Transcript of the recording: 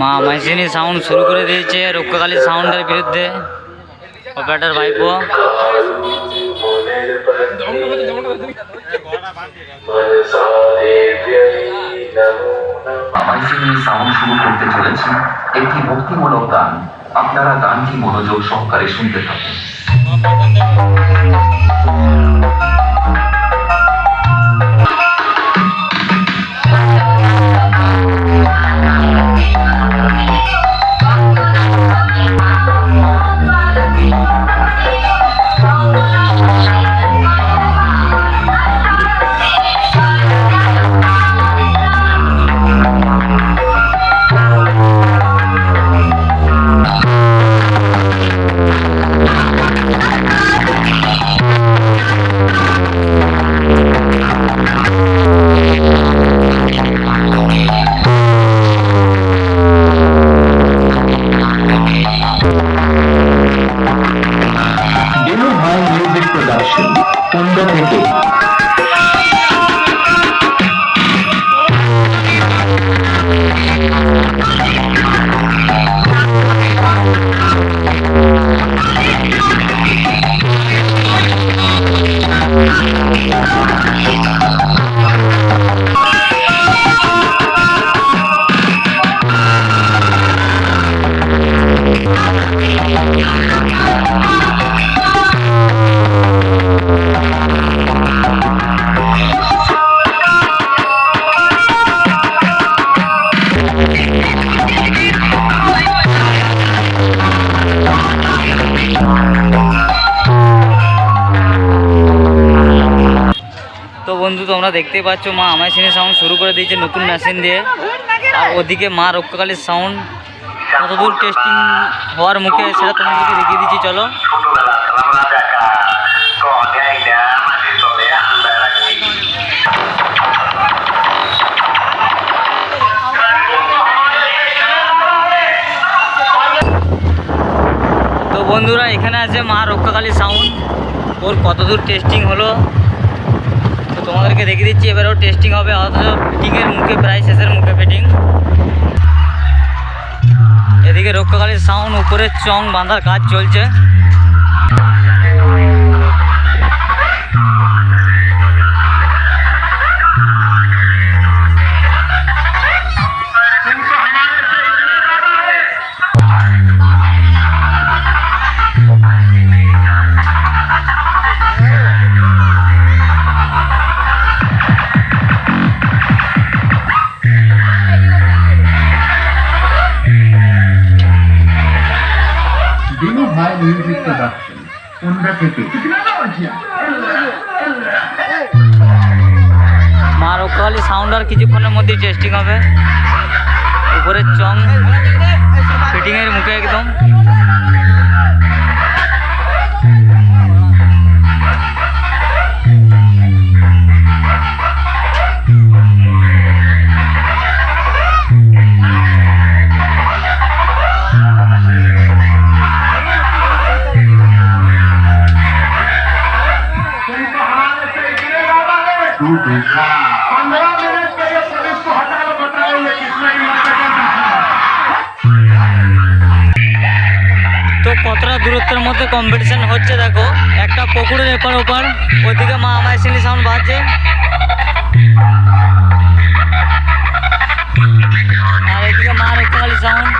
মা মাইসিনি সাউন্ড শুরু করে দিয়েছে, রক্ষাকালী সাউন্ডের বিরুদ্ধে। অপারেটার ভাইপো। সাউন্ড শুরু করতে চলেছি। একটি আপনারা গানটি মনোযোগ সহকারে শুনতে থাকুন। Kunda থেকে বন্ধু, তোমরা দেখতে পাচ্ছ, মা আমায় সিনে সাউন্ড শুরু করে দিয়েছে নতুন মেশিন দিয়ে। আর ওদিকে মা রক্ষাকালীর সাউন্ড কতদূর টেস্টিং হওয়ার মুখে সেটা তোমাদেরকে দেখিয়ে দিচ্ছি, চলো। তো বন্ধুরা, এখানে আছে মা রক্ষাকালী সাউন্ড ওর কতদূর টেস্টিং হলো? তোমাদেরকে দেখিয়ে দিচ্ছি, এবারেও টেস্টিং হবে, অথচ ফিটিংয়ের মুখে প্রায় শেষের মুখে ফিটিং এদিকে রক্ষাকালীর সাউন্ড উপরে চং বাঁধার কাজ চলছে। Dino মিউজিক Music কোনটা থেকে? মা রক্ষাকালী সাউন্ড আর কিছুক্ষণের মধ্যেই টেস্টিং হবে। উপরের চং ফিটিংয়ের মুখে একদম। तू देखा তো কতটা দূরত্বের মধ্যে কম্পিটিশন হচ্ছে দেখো একটা পুকুরের এপার ওপার ওইদিকে মা আমায় সিলি সাউন্ড বাজছে আর এদিকে মা রক্ষাকালী সাউন্ড